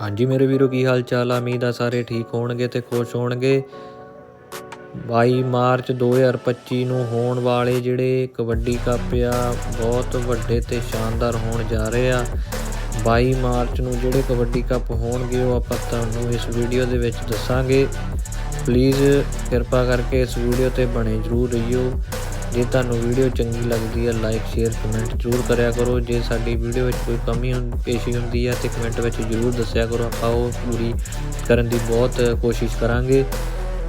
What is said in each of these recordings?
ਹਾਂਜੀ ਮੇਰੇ ਵੀਰੋ, ਕੀ ਹਾਲ ਚਾਲ ਆ? ਉਮੀਦ ਆ ਸਾਰੇ ਠੀਕ ਹੋਣਗੇ ਤੇ ਖੁਸ਼ ਹੋਣਗੇ। 22 ਮਾਰਚ 2025 ਨੂੰ ਹੋਣ ਵਾਲੇ ਜਿਹੜੇ ਕਬੱਡੀ ਕੱਪ ਆ, ਬਹੁਤ ਵੱਡੇ ਤੇ ਸ਼ਾਨਦਾਰ ਹੋਣ ਜਾ ਰਹੇ ਆ। 22 ਮਾਰਚ ਨੂੰ ਜਿਹੜੇ ਕਬੱਡੀ ਕੱਪ ਹੋਣਗੇ, ਉਹ ਆਪਾਂ ਤੁਹਾਨੂੰ ਇਸ ਵੀਡੀਓ ਦੇ ਵਿੱਚ ਦੱਸਾਂਗੇ। ਪਲੀਜ਼ ਕਿਰਪਾ ਕਰਕੇ ਇਸ ਵੀਡੀਓ ਤੇ ਬਣੇ ਜਰੂਰ ਰਹੀਓ। ਜੇ ਤੁਹਾਨੂੰ ਵੀਡੀਓ ਚੰਗੀ ਲੱਗਦੀ ਹੈ ਲਾਈਕ ਸ਼ੇਅਰ ਕਮੈਂਟ ਜ਼ਰੂਰ ਕਰਿਆ ਕਰੋ। ਜੇ ਸਾਡੀ ਵੀਡੀਓ ਵਿੱਚ ਕੋਈ ਕਮੀ ਹੁੰ- ਪੇਸ਼ੀ ਹੁੰਦੀ ਹੈ ਤੇ ਕਮੈਂਟ ਵਿੱਚ ਜ਼ਰੂਰ ਦੱਸਿਆ ਕਰੋ। ਆਪਾਂ ਉਹ ਪੂਰੀ ਕਰਨ ਦੀ ਬਹੁਤ ਕੋਸ਼ਿਸ਼ ਕਰਾਂਗੇ।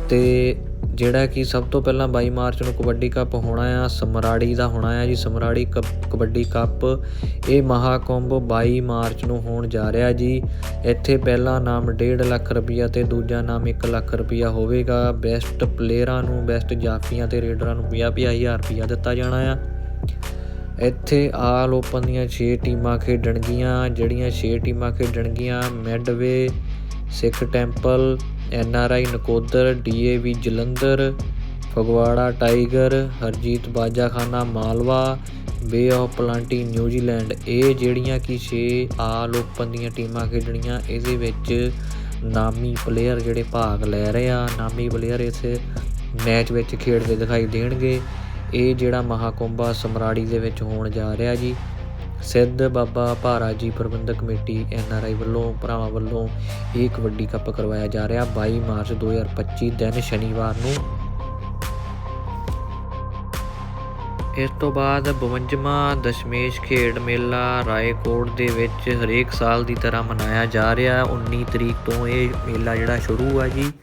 ਤੇ ਜਿਹੜਾ ਕਿ ਸਭ ਤੋਂ ਪਹਿਲਾਂ 22 ਮਾਰਚ ਨੂੰ ਕਬੱਡੀ ਕੱਪ ਹੋਣਾ ਆ, ਸਮਰਾੜੀ ਦਾ ਹੋਣਾ ਆ ਜੀ, ਸਮਰਾੜੀ ਕੱਪ- ਕਬੱਡੀ ਕੱਪ। ਇਹ ਮਹਾਕੁੰਭ 22 ਮਾਰਚ ਨੂੰ ਹੋਣ ਜਾ ਰਿਹਾ ਜੀ। ਇੱਥੇ ਪਹਿਲਾ ਨਾਮ 1.5 ਲੱਖ ਰੁਪਈਆ ਤੇ ਦੂਜਾ ਨਾਮ 1 ਲੱਖ ਰੁਪਈਆ ਹੋਵੇਗਾ। ਬੈਸਟ ਪਲੇਅਰਾਂ ਨੂੰ, ਬੈਸਟ ਜਾਫੀਆਂ ਤੇ ਰੇਡਰਾਂ ਨੂੰ 50-50000 ਰੁਪਈਆ ਦਿੱਤਾ ਜਾਣਾ ਆ। ਇੱਥੇ ਆਲ ਓਪਨ ਦੀਆਂ 6 ਟੀਮਾਂ ਖੇਡਣਗੀਆਂ, ਜਿਹੜੀਆਂ 6 ਟੀਮਾਂ ਖੇਡਣਗੀਆਂ, Midway Sikh Temple, N R I Nakodar, D A V Jalandhar, Phagwara Tiger, Harjeet Bajakhana Malwa, Bay of Plenty New Zealand. ਇਹ ਜਿਹੜੀਆਂ ਕਿ 6 ਆਲ ਓਪਨ ਦੀਆਂ ਟੀਮਾਂ ਖੇਡਣੀਆਂ, ਇਹਦੇ ਵਿੱਚ ਨਾਮੀ ਪਲੇਅਰ ਜਿਹੜੇ ਭਾਗ ਲੈ ਰਹੇ ਆ, ਨਾਮੀ ਪਲੇਅਰ ਇਸ ਮੈਚ ਵਿੱਚ ਖੇਡਦੇ ਦਿਖਾਈ ਦੇਣਗੇ। ਇਹ ਜਿਹੜਾ ਮਹਾਕੁੰਭਾ ਸਮਰਾੜੀ ਦੇ ਵਿੱਚ ਹੋਣ ਜਾ ਰਿਹਾ ਜੀ। ਸਿੱਧ ਬਾਬਾ ਭਾਰਾ ਜੀ ਪ੍ਰਬੰਧਕ ਕਮੇਟੀ ਐਨ ਆਰ ਆਈ ਵੱਲੋਂ ਭਰਾਵਾਂ ਵੱਲੋਂ ਇਹ ਕਬੱਡੀ ਕੱਪ ਕਰਵਾਇਆ ਜਾ ਰਿਹਾ। 22 ਮਾਰਚ 2025 ਦਿਨ ਸ਼ਨੀਵਾਰ ਨੂੰ। ਇਸ ਤੋਂ ਬਾਅਦ 52ਵਾਂ ਦਸ਼ਮੇਸ਼ ਖੇਡ ਮੇਲਾ ਰਾਏਕੋਟ ਦੇ ਵਿੱਚ ਹਰੇਕ ਸਾਲ ਦੀ ਤਰ੍ਹਾਂ ਮਨਾਇਆ ਜਾ ਰਿਹਾ। ਹੈ 19 ਤਰੀਕ ਤੋਂ ਇਹ ਮੇਲਾ ਜਿਹੜਾ ਸ਼ੁਰੂ ਆ ਜੀ।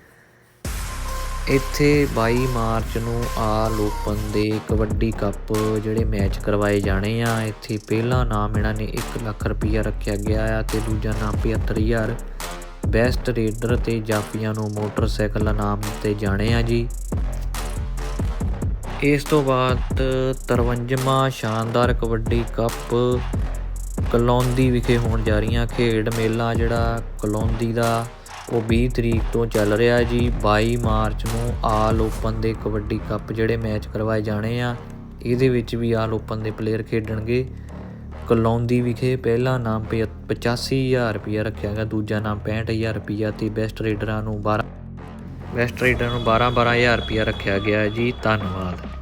ਇੱਥੇ 22 ਮਾਰਚ ਨੂੰ ਆਲ ਓਪਨ ਦੇ ਕਬੱਡੀ ਕੱਪ ਜਿਹੜੇ ਮੈਚ ਕਰਵਾਏ ਜਾਣੇ ਆ। ਇੱਥੇ ਪਹਿਲਾ ਨਾਮ ਇਹਨਾਂ ਨੇ 1 ਲੱਖ ਰੁਪਈਆ ਰੱਖਿਆ ਗਿਆ ਆ ਤੇ ਦੂਜਾ ਨਾਮ 75000 ਬੈਸਟ ਰੇਡਰ ਤੇ ਜਾਫੀਆਂ ਨੂੰ ਮੋਟਰਸਾਈਕਲ ਇਨਾਮ ਤੇ ਜਾਣੇ ਆ ਜੀ। ਇਸ ਤੋਂ ਬਾਅਦ 53ਵਾਂ ਸ਼ਾਨਦਾਰ ਕਬੱਡੀ ਕੱਪ ਕਲੌਂਦੀ ਵਿਖੇ ਹੋਣ ਜਾ ਰਹੀਆਂ ਖੇਡ ਮੇਲਾ ਜਿਹੜਾ ਕਲੌਂਦੀ ਦਾ ਉਹ 20 ਤਰੀਕ ਤੋਂ ਚੱਲ ਰਿਹਾ ਜੀ। 22 ਮਾਰਚ ਨੂੰ ਆਲ ਓਪਨ ਦੇ ਕਬੱਡੀ ਕੱਪ ਜਿਹੜੇ ਮੈਚ ਕਰਵਾਏ ਜਾਣੇ ਆ, ਇਹਦੇ ਵਿੱਚ ਵੀ ਆਲ ਓਪਨ ਦੇ ਪਲੇਅਰ ਖੇਡਣਗੇ। ਕਲੌਂਦੀ ਵਿਖੇ ਪਹਿਲਾ ਨਾਮ 85000 ਰੁਪਇਆ ਰੱਖਿਆ ਗਿਆ, ਦੂਜਾ ਨਾਮ 65000 ਰੁਪਇਆ ਤੇ ਬੈਸਟ ਰੇਡਰਾਂ ਨੂੰ 12 ਬੈਸਟ ਰੇਡਰ ਨੂੰ 12 12000 ਰੁਪਇਆ ਰੱਖਿਆ ਗਿਆ ਜੀ। ਧੰਨਵਾਦ।